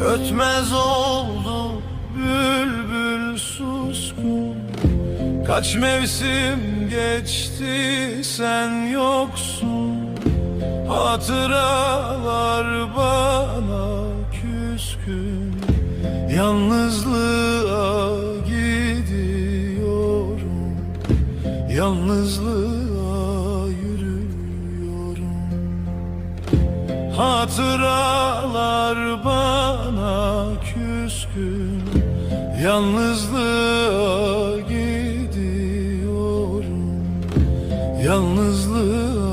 Ötmez oldu bülbül suskun. Kaç mevsim geçti sen yoksun. Hatıralar bana küskün. Yalnızlığa gidiyorum. Yalnızlığa yürüyorum. Hatıralar bana gün yalnızlığa gidiyorum. Yalnızlığa